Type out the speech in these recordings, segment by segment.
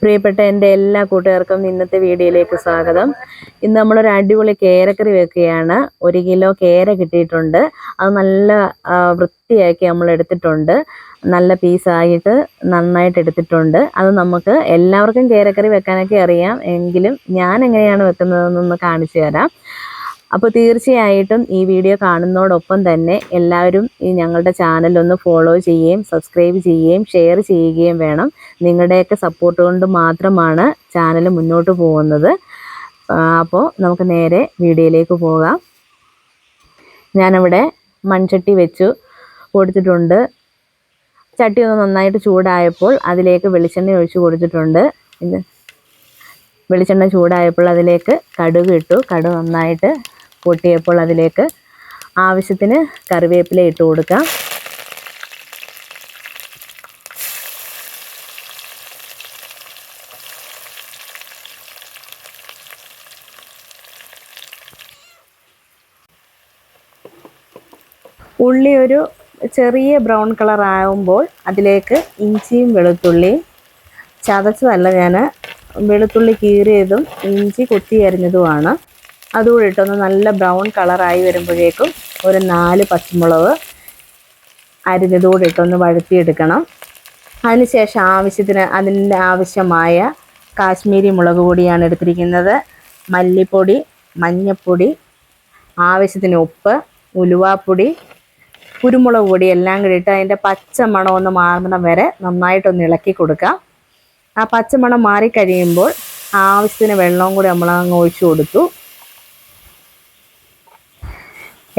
പ്രിയപ്പെട്ട എന്റെ എല്ലാ കൂട്ടുകാർക്കും ഇന്നത്തെ വീഡിയോയിലേക്ക് സ്വാഗതം. ഇന്ന് നമ്മളൊരു അടിപൊളി കേരക്കറി വെക്കുകയാണ്. ഒരു കിലോ കേര കിട്ടിയിട്ടുണ്ട്. അത് നല്ല വൃത്തിയാക്കി നമ്മൾ എടുത്തിട്ടുണ്ട്. നല്ല പീസായിട്ട് നന്നായിട്ട് എടുത്തിട്ടുണ്ട്. അത് നമുക്ക് എല്ലാവർക്കും കേരക്കറി വെക്കാനൊക്കെ അറിയാം. എങ്കിലും ഞാൻ എങ്ങനെയാണ് വെക്കുന്നതെന്നൊന്ന് കാണിച്ചു തരാം. അപ്പോൾ തീർച്ചയായിട്ടും ഈ വീഡിയോ കാണുന്നതോടൊപ്പം തന്നെ എല്ലാവരും ഈ ഞങ്ങളുടെ ചാനലൊന്ന് ഫോളോ ചെയ്യുകയും സബ്സ്ക്രൈബ് ചെയ്യുകയും ഷെയർ ചെയ്യുകയും വേണം. നിങ്ങളുടെയൊക്കെ സപ്പോർട്ട് കൊണ്ട് മാത്രമാണ് ചാനൽ മുന്നോട്ട് പോകുന്നത്. അപ്പോൾ നമുക്ക് നേരെ വീഡിയോയിലേക്ക് പോകാം. ഞാനിവിടെ മൺചട്ടി വെച്ചു കൊടുത്തിട്ടുണ്ട്. ചട്ടി ഒന്ന് നന്നായിട്ട് ചൂടായപ്പോൾ അതിലേക്ക് വെളിച്ചെണ്ണ ഒഴിച്ച് കൊടുത്തിട്ടുണ്ട്. വെളിച്ചെണ്ണ ചൂടായപ്പോൾ അതിലേക്ക് കടുക് ഇട്ടു. കടുക് നന്നായിട്ട് പൊട്ടിയപ്പോൾ അതിലേക്ക് ആവശ്യത്തിന് കറിവേപ്പില ഇട്ട് കൊടുക്കാം. ഉള്ളി ഒരു ചെറിയ ബ്രൗൺ കളർ ആകുമ്പോൾ അതിലേക്ക് ഇഞ്ചിയും വെളുത്തുള്ളിയും ചതച്ചതല്ല ഞാൻ വെളുത്തുള്ളി കീറിയതും ഇഞ്ചി കൊത്തി അരിഞ്ഞതുമാണ്. അതുകൂടി ഇട്ടൊന്ന് നല്ല ബ്രൗൺ കളറായി വരുമ്പോഴേക്കും ഒരു നാല് പച്ചമുളക് അരിഞ്ഞതുകൂടി ഇട്ടൊന്ന് വഴുത്തിയെടുക്കണം അതിനുശേഷം ആവശ്യത്തിന് അതിന്റെ ആവശ്യമായ കാശ്മീരി മുളക് പൊടിയാണ് എടുത്തിരിക്കുന്നത്. മല്ലിപ്പൊടി മഞ്ഞൾപ്പൊടി ആവശ്യത്തിന് ഉപ്പ് ഉലുവാപ്പൊടി കുരുമുളക് പൊടി എല്ലാം കൂടി ഇട്ട് അതിന്റെ പച്ചമണം ഒന്ന് മാറണം വരെ നന്നായിട്ടൊന്ന് ഇളക്കി കൊടുക്കാം. ആ പച്ചമണം മാറിക്കഴിയുമ്പോൾ ആവശ്യത്തിന് വെള്ളവും കൂടി നമ്മൾ അങ്ങ് ഒഴിച്ചു കൊടുത്തു.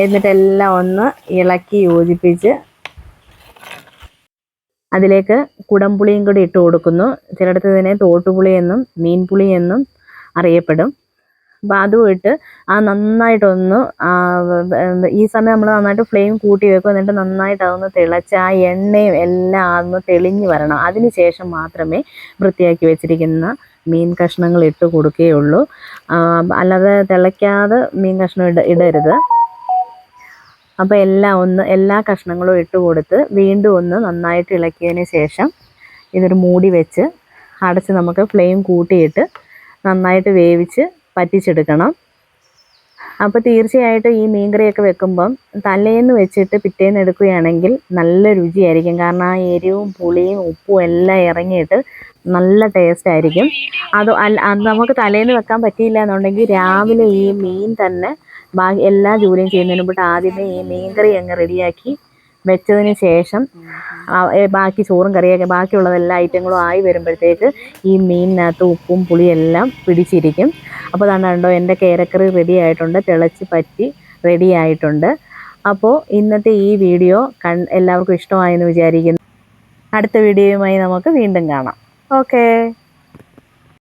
എന്നിട്ടെല്ലാം ഒന്ന് ഇളക്കി യോജിപ്പിച്ച് അതിലേക്ക് കുടംപുളിയും കൂടി ഇട്ട് കൊടുക്കുന്നു. ചിലയിടത്ത് ഇതിനെ തോട്ടുപുളി എന്നും മീൻപുളി എന്നും അറിയപ്പെടും. അപ്പം അതും ഇട്ട് ആ നന്നായിട്ടൊന്ന് ഈ സമയം നമ്മൾ നന്നായിട്ട് ഫ്ലെയിം കൂട്ടി വെക്കും. എന്നിട്ട് നന്നായിട്ട് അതൊന്ന് തിളച്ച് ആ എണ്ണയും എല്ലാം ഒന്ന് തെളിഞ്ഞ് വരണം. അതിന് ശേഷം മാത്രമേ വൃത്തിയാക്കി വെച്ചിരിക്കുന്ന മീൻ കഷ്ണങ്ങൾ ഇട്ട് കൊടുക്കുകയുള്ളൂ. അല്ലാതെ തിളയ്ക്കാതെ മീൻ കഷ്ണം ഇട ഇടരുത്. അപ്പോൾ എല്ലാം ഒന്ന് എല്ലാ കഷ്ണങ്ങളും ഇട്ട് കൊടുത്ത് വീണ്ടും ഒന്ന് നന്നായിട്ട് ഇളക്കിയതിന് ശേഷം ഇതൊരു മൂടി വെച്ച് അടച്ച് നമുക്ക് ഫ്ലെയിം കൂട്ടിയിട്ട് നന്നായിട്ട് വേവിച്ച് പറ്റിച്ചെടുക്കണം. അപ്പോൾ തീർച്ചയായിട്ടും ഈ മീൻകറിയൊക്കെ വെക്കുമ്പം തലേന്ന് വെച്ചിട്ട് പിറ്റേന്ന് എടുക്കുകയാണെങ്കിൽ നല്ല രുചിയായിരിക്കും. കാരണം ആ എരിവും പുളിയും ഉപ്പും എല്ലാം ഇറങ്ങിയിട്ട് നല്ല ടേസ്റ്റ് ആയിരിക്കും. അത് നമുക്ക് തലേന്ന് വെക്കാൻ പറ്റിയില്ല എന്നുണ്ടെങ്കിൽ രാവിലെ ഈ മീൻ തന്നെ ബാക്കി എല്ലാ ജോലിയും ചെയ്യുന്നതിന് മുമ്പിട്ട് ആദ്യമേ ഈ മീൻകറി അങ്ങ് റെഡിയാക്കി വെച്ചതിന് ശേഷം ബാക്കി ചോറും കറിയൊക്കെ ബാക്കിയുള്ളതെല്ലാ ഐറ്റങ്ങളും ആയി വരുമ്പോഴത്തേക്ക് ഈ മീനിനകത്ത് ഉപ്പും പുളിയും എല്ലാം പിടിച്ചിരിക്കും. അപ്പോൾ കണ്ടോ എന്റെ കേരക്കറി റെഡി ആയിട്ടുണ്ട് തിളച്ച് പറ്റി റെഡി ആയിട്ടുണ്ട്. അപ്പോൾ ഇന്നത്തെ ഈ വീഡിയോ കൺ എല്ലാവർക്കും ഇഷ്ടമായെന്ന് വിചാരിക്കുന്നു. അടുത്ത വീഡിയോയുമായി നമുക്ക് വീണ്ടും കാണാം. ഓക്കേ.